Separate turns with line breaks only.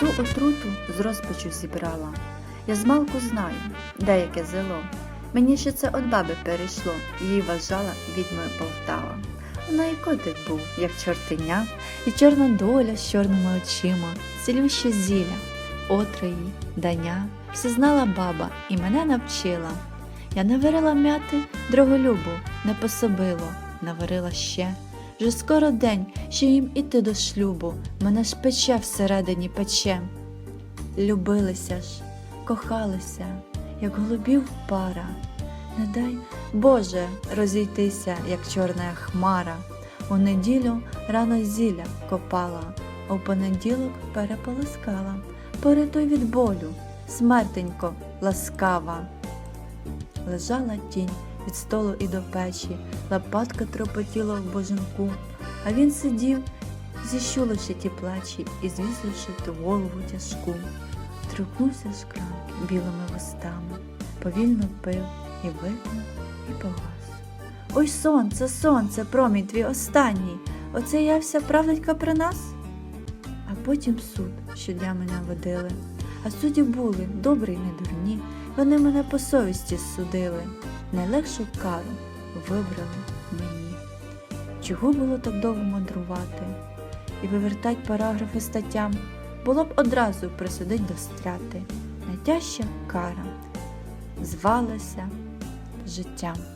Ту отруту з розпачу зібрала. Я змалку знаю, деяке зело. Мені ще це від баби перейшло, її вважала відьмою Полтава. Вона і котик був, як чортеня, і чорна доля з чорними очима, цілюще зілля, отраї, дання. Все знала баба і мене навчила. Я наварила м'яти дроголюбу, не пособило, наварила ще. Вже скоро день, що їм іти до шлюбу, мене ж пече всередині пече. Любилися ж, кохалися, як голубів пара. Не дай Боже розійтися, як чорна хмара. У неділю рано зілля копала, а в понеділок переполоскала, порятуй від болю, смертенько ласкава. Лежала тінь від столу і до печі, лопатка тропотіла в боженку, а він сидів, зіщуливши ті плечі і звісивши ту голову тяжку. Торкнувся шклянки білими вустами, повільно пив і випив, і погас. Ой, сонце, сонце, промінь твій останній, оце явся правденька при нас. А потім суд, що для мене водили. А судді були добрі й не дурні, вони мене по совісті судили. Найлегшу кару вибрали мені. Чого було так довго мандрувати і вивертать параграфи статтям, було б одразу присудить до страти. Найтяжча кара звалася життям.